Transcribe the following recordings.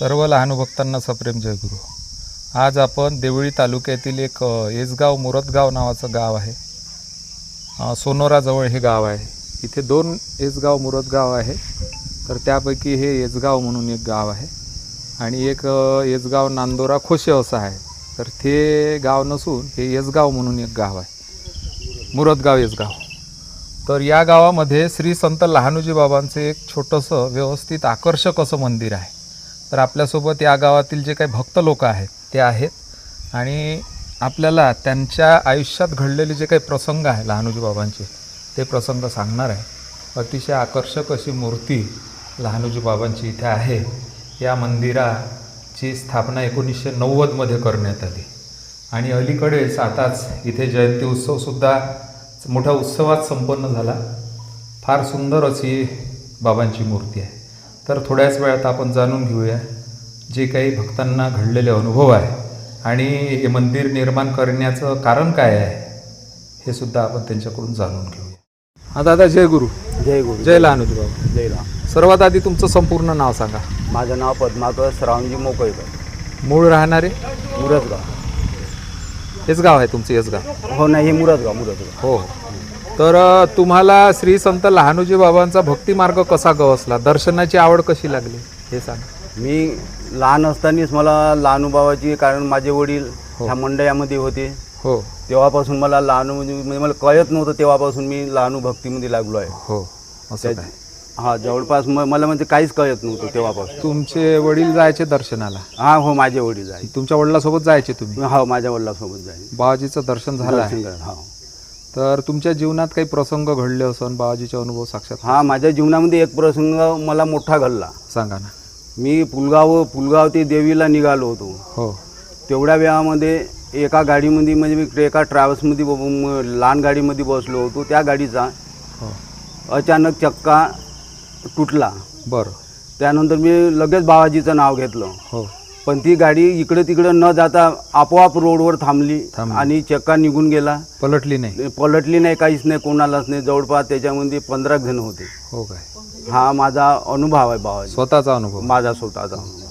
सर्व लहान भक्तांना सप्रेम जयगुरु आज आपण देवळी तालुक्यातील एक अ, येसगाव मुरतगाव नावाचं गाव आहे. सोनोराजवळ हे गाव आहे. इथे दोन येसगाव मुरतगाव आहे. तर त्यापैकी हे येसगाव म्हणून एक गाव आहे. आणि एक अ, येसगाव नांदोरा खोशे असं आहे. तर ते गाव नसून हे येसगाव म्हणून एक गाव आहे. मुरतगाव येसगाव तर या गावामध्ये श्री संत लहानुजी बाबांचं एक छोटंसं व्यवस्थित आकर्षक असं मंदिर आहे. तर आपल्यासोबत या गावातील जे काही भक्त लोक आहेत ते आहेत. आणि आपल्याला त्यांच्या आयुष्यात घडलेले जे काही प्रसंग आहे लहानूजी बाबांचे ते प्रसंग सांगणार आहे. अतिशय आकर्षक अशी मूर्ती लहानूजी बाबांची इथे आहे. या मंदिराची स्थापना एकोणीसशे नव्वदमध्ये करण्यात आली. आणि अलीकडेच आताच इथे जयंती उत्सवसुद्धा मोठ्या उत्सवात संपन्न झाला. फार सुंदर अशी बाबांची मूर्ती आहे. तर थोड्याच वेळात आपण जाणून घेऊया जे काही भक्तांना घडलेले अनुभव आहे आणि हे मंदिर निर्माण करण्याचं कारण काय आहे हे सुद्धा आपण त्यांच्याकडून जाणून घेऊया. हा दादा जय गुरु. जय गुरु. जय लहानूजी बाबा. जय राम सर्वात आधी तुमचं संपूर्ण नाव सांगा. माझं नाव पद्माकर श्रावणजी मोकळकर. मूळ राहणारे? मुरतगाव हेच गाव आहे तुमचं हेच गाव. हो नाही हे मुरतगाव मुरतगाव हो. तर तुम्हाला श्री संत लहानूजी बाबांचा भक्ती मार्ग कसा गवसला? दर्शनाची आवड कशी लागली? हे सांग. मी लहान असतानाच मला लहानुभावाची कारण माझे वडील हो. ह्या मंडळामध्ये होते. हो. तेव्हापासून मला लहानू म्हणजे म्हणजे मला कळत नव्हतं तेव्हापासून मी लहानू भक्तीमध्ये लागलो आहे. हो. असं काय? हा जवळपास मला म्हणजे काहीच कळत नव्हतं तेव्हापासून. तुमचे वडील जायचे दर्शनाला? हा हो माझे वडील आहे तुमच्या वडिलासोबत जायचे तुम्ही? हो माझ्या वडिलांसोबत जाईल बाबाजीचं दर्शन झालं तर तुमच्या जीवनात काही प्रसंग घडले असन बाबाजीचे अनुभव साक्षात? हा माझ्या जीवनामध्ये एक प्रसंग मला मोठा घडला. सांगा ना. मी पुलगाव पुलगाव ते देवीला निघालो होतो. हो. तेवढ्या वेळामध्ये एका गाडीमध्ये म्हणजे मी एका ट्रॅव्हल्समध्ये ब- लहान गाडीमध्ये बसलो होतो. त्या गाडीचा हो. अचानक चक्का तुटला. बरं. त्यानंतर मी लगेच बाबाजीचं नाव घेतलं. हो. पण ती गाडी इकडे तिकडे न जाता आपोआप रोडवर थांबली थांबली. आणि चक्का निघून गेला. पलटली नाही. पलटली नाही काहीच नाही कोणालाच नाही. जवळपास त्याच्यामध्ये पंधरा जण होते. हो काय? हा माझा अनुभव आहे बाबाजी स्वतःचा अनुभव. माझा स्वतःचा अनुभव.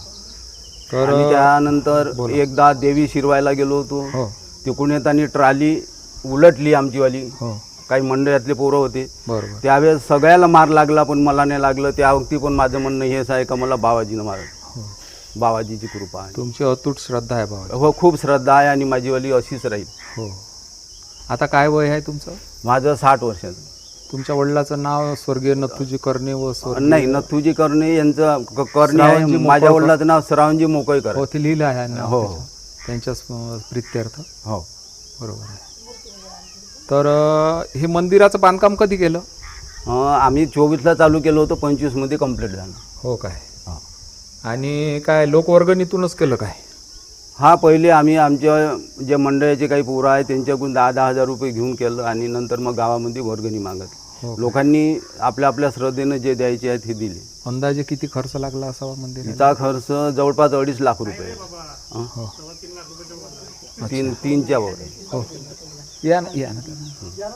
तर आणि त्यानंतर बोला. एकदा देवी शिरवायला गेलो होतो. हो. तिकडून येताना ट्राली उलटली आमचीवाली. हो. काही मंडळातले पोरं होते. बरोबर. त्यावेळेस सगळ्याला मार लागला पण मला नाही लागलं. त्या वक्ती पण माझं म्हणणं हेच आहे का मला बाबाजीनं मार हो बाबाजीची कृपा आहे. तुमची अतूट श्रद्धा आहे बाबा हो खूप श्रद्धा आहे आणि माझीवाली अशीच राहील. हो. आता काय वय आहे तुमचं? माझं साठ वर्षाचं. तुमच्या वडिलाचं नाव स्वर्गीय नथुजी कर्णे व स्वर्गीय नाही नथुजी करणे यांचं क- करणे श्रावणजी आहे माझ्या मोकळकर. वडिलाचं नाव श्रावणजी मोकळकर हो. ते लिहिलं आहे हो, हो. त्यांच्या स्म- प्रित्यर्थ. हो. बरोबर आहे. तर अं, हे मंदिराचं बांधकाम कधी केलं? अं, आम्ही चोवीसला चालू केलं होतं पंचवीसमध्ये कंप्लीट झालं. हो काय. आणि काय लोकवर्गणीतूनच केलं काय? हा पहिले आम्ही आमच्या जे मंडळाचे काही पोरं आहे त्यांच्याकडून दहा दहा हजार रुपये घेऊन केलं आणि नंतर मग गावामध्ये वर्गणी मागत. हो लोकांनी आपल्या आपल्या श्रद्धेनं जे द्यायचे आहेत हे दिले. अंदाजे किती खर्च लागला असावा मंदिर तिचा खर्च जवळपास अडीच लाख रुपये. हं? तीन तीनच्या वर. हो. या ना या ना.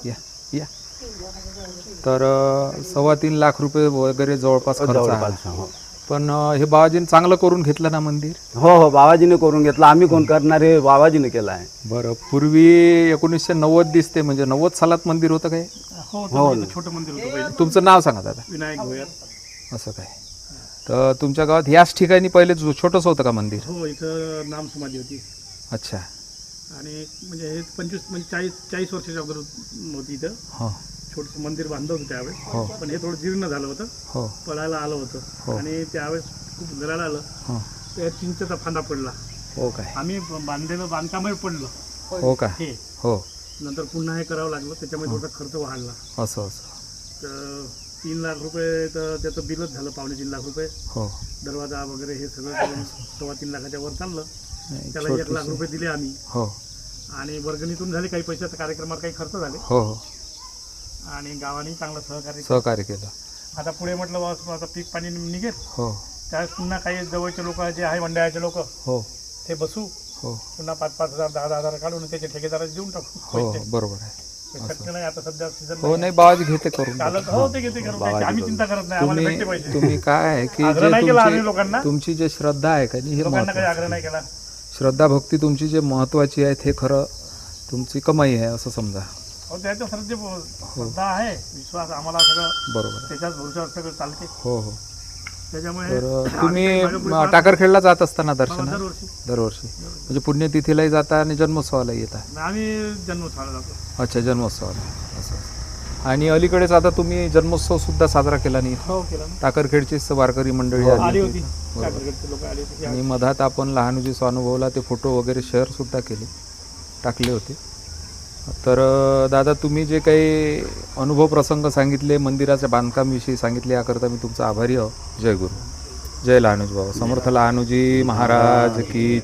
या या. तर सव्वा तीन लाख रुपये वगैरे जवळपास खर्च जवळपास पण अं, हे बाबाजीने चांगलं करून घेतलं ना मंदिर? हो हो बाबाजीने करून घेतलं. आम्ही कोण करणार हे बाबाजीने केलं आहे. बरं पूर्वी एकोणीसशे नव्वद दिसते म्हणजे नव्वद सालात मंदिर होतं काय हो ना. छोटं मंदिर होतं पहिले. तुमचं नाव सांगा दादा. विनायक भोयार. असं काय? तर तुमच्या गावात ह्याच ठिकाणी पहिले जो- छोटंसं होतं का मंदिर? हो इथं नाम समाधी होती. अच्छा. आणि म्हणजे हे पंचवीस म्हणजे चाळीस चाळीस वर्षाच्या अगोदर होती इथं. हो. छोटंसं मंदिर बांधलं होतं हो. त्यावेळेस पण हे थोडं जीर्ण झालं होतं. हो. पळायला आलं हो. होतं आणि त्यावेळेस खूप घराला आलं. हो. त्या चिंचेचा फांदा पडला. हो काय? आम्ही बांधलेलं बांधकामही पडलं. हो का? हे. हो. नंतर पुन्हा हे करावं लागलं. त्याच्यामुळे थोडा खर्च वाढला. असं असं. तर तीन लाख रुपये तर त्याचं बिलच झालं. पावणे तीन लाख रुपये. हो. दरवाजा वगैरे हे सगळं करून सव्वा तीन लाखाच्या वर चाललं. नाही, त्याला एक लाख छोटीशी. रुपये दिले आम्ही. हो. आणि वर्गणीतून झाले काही पैशाच्या कार्यक्रमात काही खर्च झाले. हो हो. आणि गावाने चांगलं सहकार्य केलं. सहकार्य केलं. आता पुढे म्हटलं बा आता पीक पाणी निघेल. हो. त्यावेळेस पुन्हा काही जवळचे लोक जे आहे मंडळाचे लोक हो. ते बसू. हो. पुन्हा पाच पाच हजार दहा दहा हजार काढून त्याचे ठेकेदाराला देऊन टाकू. हो पैसे. बरोबर आहे. शक्य नाही आता सध्या सीझन हो नाही. घेते करून चालत हो ते घेते आम्ही चिंता करत नाही आम्हाला भेटते तुम्ही पाहिजे तुम्ही काय आहे की आग्रह जे नाही केला आम्ही तुमची लोकांना. तुमची जे श्रद्धा आहे का नाही हे लोकांना काही महत्वाचं आग्रह नाही केला. श्रद्धा भक्ती तुमची जे महत्वाची आहे हे खरं तुमची कमाई आहे असं समजा. हो सर जे श्रद्धा आहे विश्वास आम्हाला सगळं. बरोबर त्याच्याच सगळं चालते. हो हो. त्याच्यामुळे तर तुम्ही टाकरखेडला जात असताना. दर्शना दरवर्षी. दरवर्षी. म्हणजे पुण्यतिथीलाही जाता आणि जन्मोत्सवाला येता? आम्ही जन्मोत्सवाला जातो. अच्छा जन्मोत्सवाला. असं असं. आणि अलीकडेच आता तुम्ही जन्मोत्सव सुद्धा साजरा केला नाही हो केला ना. टाकरखेडचीच वारकरी मंडळी आली आली होती. होती. टाकरखेडचे लोक आले होते. आणि मधात आपण लहानुजीचा अनुभवला ते फोटो वगैरे शेअर सुद्धा केले. टाकले होते. तर दादा तुम्ही जे काही अनुभव प्रसंग सांगितले मंदिराच्या बांधकामविषयी सांगितले याकरता मी तुमचा आभारी आहो. जय गुरु. जय लहानुजी बाबा. समर्थ लहानुजी महाराज की